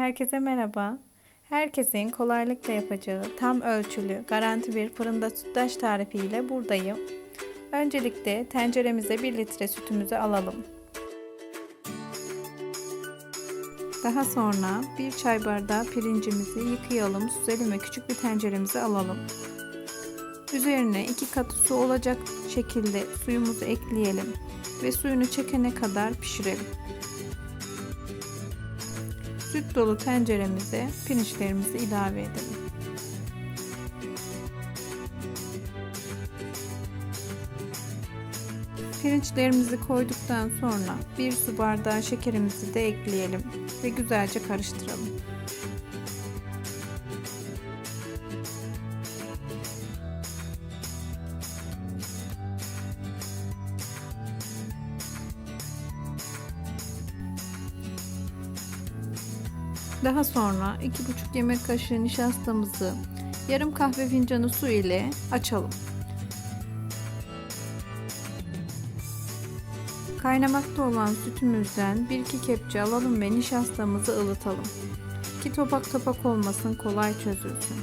Herkese merhaba. Herkesin kolaylıkla yapacağı tam ölçülü garanti bir fırında sütlaç tarifiyle buradayım. Öncelikle tenceremize 1 litre sütümüzü alalım. Daha sonra 1 çay bardağı pirincimizi yıkayalım, süzelim ve küçük bir tenceremize alalım. Üzerine 2 katı su olacak şekilde suyumuzu ekleyelim ve suyunu çekene kadar pişirelim. Süt dolu tenceremize pirinçlerimizi ilave edelim. Pirinçlerimizi koyduktan sonra bir su bardağı şekerimizi de ekleyelim ve güzelce karıştıralım. Daha sonra 2,5 yemek kaşığı nişastamızı yarım kahve fincanı su ile açalım. Kaynamakta olan sütümüzden 1-2 kepçe alalım ve nişastamızı ılıtalım. Ki topak topak olmasın kolay çözülsün.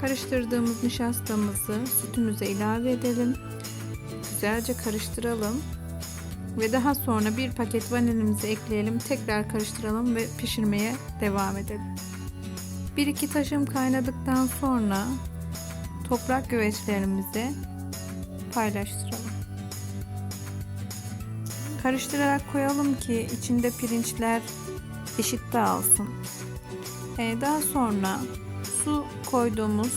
Karıştırdığımız nişastamızı sütümüze ilave edelim. Güzelce karıştıralım ve daha sonra bir paket vanilimizi ekleyelim. Tekrar karıştıralım ve pişirmeye devam edelim. 1-2 taşım kaynadıktan sonra toprak güveçlerimizi paylaştıralım. Karıştırarak koyalım ki içinde pirinçler eşit dağılsın. Ee, daha sonra su koyduğumuz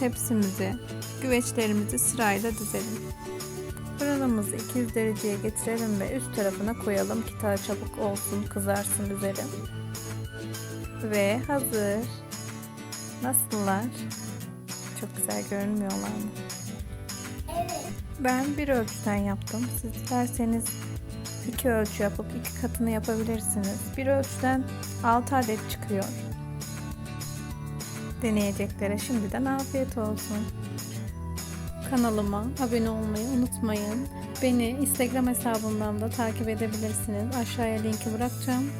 tepsimizi, güveçlerimizi sırayla dizelim. Fırınımızı 200 dereceye getirelim ve üst tarafına koyalım ki daha çabuk olsun, kızarsın üzeri. Ve hazır. Nasıllar? Çok güzel görünmüyorlar mı? Ben bir ölçüden yaptım. Siz isterseniz iki ölçü yapıp iki katını yapabilirsiniz. Bir ölçüden 6 adet çıkıyor. Deneyeceklere şimdiden afiyet olsun. Kanalıma abone olmayı unutmayın. Beni Instagram hesabımdan da takip edebilirsiniz. Aşağıya linki bırakacağım.